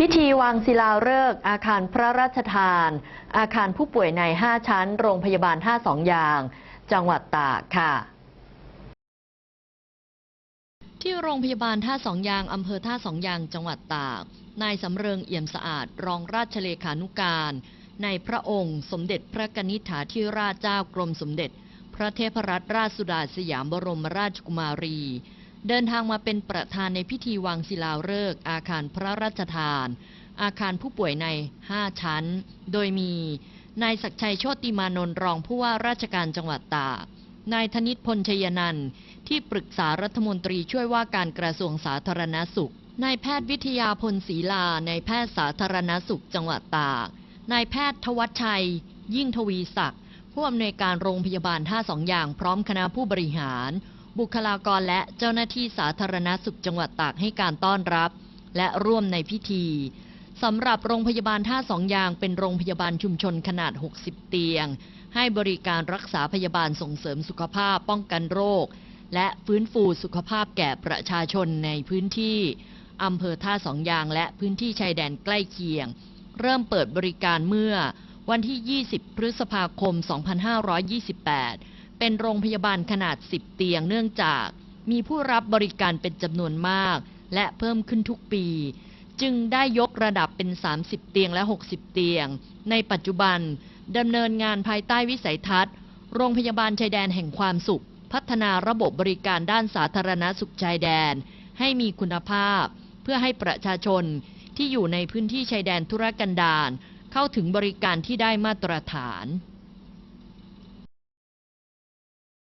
พิธีวางศิลาฤกษ์อาคารพระราชทาน อาคารผู้ป่วยใน 5 ชั้น โรงพยาบาลท่าสองยาง จังหวัดตากค่ะ ที่โรงพยาบาลท่าสองยางอำเภอท่าสองยางจังหวัดตาก นายสำเริงเอี่ยมสะอาด รองราชเลขานุการในพระองค์ สมเด็จพระกนิษฐาธิราชเจ้ากรมสมเด็จ พระเทพรัตนราชสุดาสยามบรมราชกุมารี เดินทางมาเป็นประธานในพิธีวางศิลาฤกษ์อาคารพระราชทาน อาคารผู้ป่วยใน 5 ชั้น โดยมีนายศักชัยโชติมานนท์รองผู้ว่าราชการจังหวัดตากนายธนิตพลชยนันท์ที่ปรึกษารัฐมนตรีช่วยว่าการกระทรวงสาธารณสุขนายแพทย์วิทยาพลศรีลานายแพทย์สาธารณสุขจังหวัดตากนายแพทย์ทวัชชัย ยิ่งทวีศักดิ์ผู้อำนวยการโรงพยาบาลท่าสองอย่างพร้อมคณะผู้บริหาร บุคลากรและเจ้าหน้าที่สาธารณสุขจังหวัดตากให้การต้อนรับ และร่วมในพิธีสำหรับโรงพยาบาลท่าสองยางเป็นโรงพยาบาลชุมชนขนาด 60 เตียง ให้บริการรักษาพยาบาลส่งเสริมสุขภาพป้องกันโรค และฟื้นฟูสุขภาพแก่ประชาชนในพื้นที่อำเภอท่าสองยางและพื้นที่ชายแดนใกล้เคียง เริ่มเปิดบริการเมื่อวันที่ 20 พฤษภาคม 2528 เป็นโรงพยาบาลขนาด 10 เตียงเนื่องจาก มีผู้รับบริการเป็นจำนวนมาก และเพิ่มขึ้นทุกปี จึงได้ยกระดับเป็น 30 เตียงและ 60 เตียง ในปัจจุบันดำเนินงานภายใต้วิสัยทัศน์ โรงพยาบาลชายแดนแห่งความสุข พัฒนาระบบบริการด้านสาธารณสุขชายแดน ให้มีคุณภาพ เพื่อให้ประชาชนที่อยู่ในพื้นที่ชายแดนธุรกันดารเข้าถึงบริการที่ได้มาตรฐาน